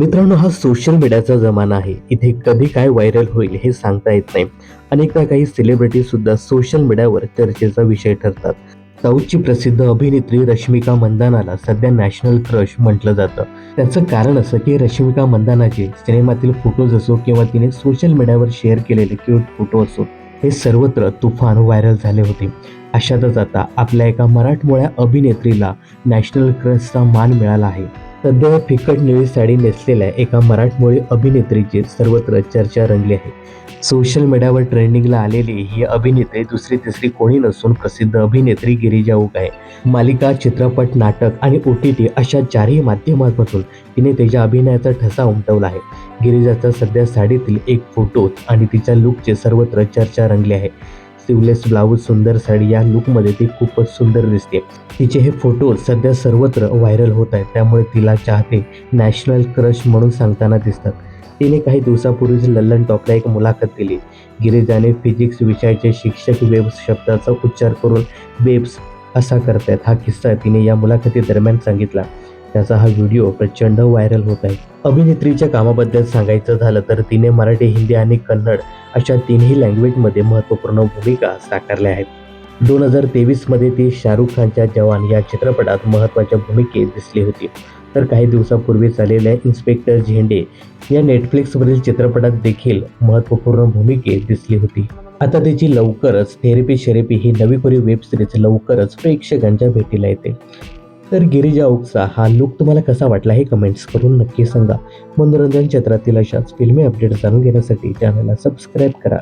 मित्रांनो हा सोशल मीडियाचा जमाना आहे. इथे कधी काय व्हायरल होईल हे सांगता येत नाही. अनेकदा काही सेलिब्रिटी सुद्धा सोशल मीडियावर चर्चेचा विषय ठरतात. साऊथची प्रसिद्ध अभिनेत्री रश्मिका मंदानाला सध्या नॅशनल क्रश म्हटलं जातं. त्याचं कारण असं की रश्मिका मंदानाचे सिनेमातील फोटोज असो किंवा तिने सोशल मीडियावर शेअर केलेले क्यूट फोटो असो हे सर्वत्र तुफान व्हायरल झाले होते. अशातच आता आपल्या एका मराठमोळ्या अभिनेत्रीला नॅशनल क्रशचा मान मिळाला आहे. सध्या फिकट निळी साडी नेसलेल्या एका मराठमोळी अभिनेत्रीची सर्वत्र चर्चा रंगली आहे. सोशल मीडियावर ट्रेंडिंगला आलेली ही अभिनेत्री दुसरी तिसरी कोणी नसून प्रसिद्ध अभिनेत्री गिरिजा उक आहे. मालिका चित्रपट नाटक आणि ओ टी टी अशा चारही माध्यमांमधून तिने तिच्या अभिनयाचा ठसा उमटवला आहे. गिरिजाचा सध्या साडीतील एक फोटो आणि तिच्या लुकचे सर्वत्र चर्चा रंगली आहे. स्लीवलेस ब्लाऊज सुंदर साडी या लुकमध्ये ती खूपच सुंदर दिसते. तिचे हे फोटो सध्या सर्वत्र व्हायरल होत आहेत. त्यामुळे तिला चाहते नॅशनल क्रश म्हणून सांगताना दिसतात. तिने काही दिवसापूर्वीच लल्लन टॉपला एक मुलाखत दिली. गिरिजाने फिजिक्स विषयाचे शिक्षक वेब्स शब्दाचा उच्चार करून वेब्स असा करतायत. हा किस्सा तिने या मुलाखतीदरम्यान सांगितला. त्याचा हा व्हिडिओ प्रचंड व्हायरल होत आहे. अभिनेत्रीच्या कामाबद्दल सांगायचं झालं तर तिने मराठी हिंदी आणि कन्नड अशा तिन्ही लँग्वेजमध्ये महत्त्वपूर्ण भूमिका साकारल्या आहेत. दोन हजार तेवीसमध्ये ती शाहरुख खानच्या जवान या चित्रपटात महत्त्वाच्या भूमिकेत दिसली होती. तर काही दिवसापूर्वी झालेल्या इन्स्पेक्टर झेंडे या नेटफ्लिक्सवरील चित्रपटात देखील महत्त्वपूर्ण भूमिकेत दिसली होती. आता तिची लवकरच थेरपी शेरेपी ही नवी कोरी वेब सिरीज लवकरच प्रेक्षकांच्या भेटीला येते. तर गिरिजा ओकचा हा लुक तुम्हाला कसा वाटला हे कमेंट्स करून नक्की सांगा. मनोरंजन क्षेत्रातील अशाच फिल्मी अपडेट जाणून घेण्यासाठी चॅनलला सबस्क्राईब करा.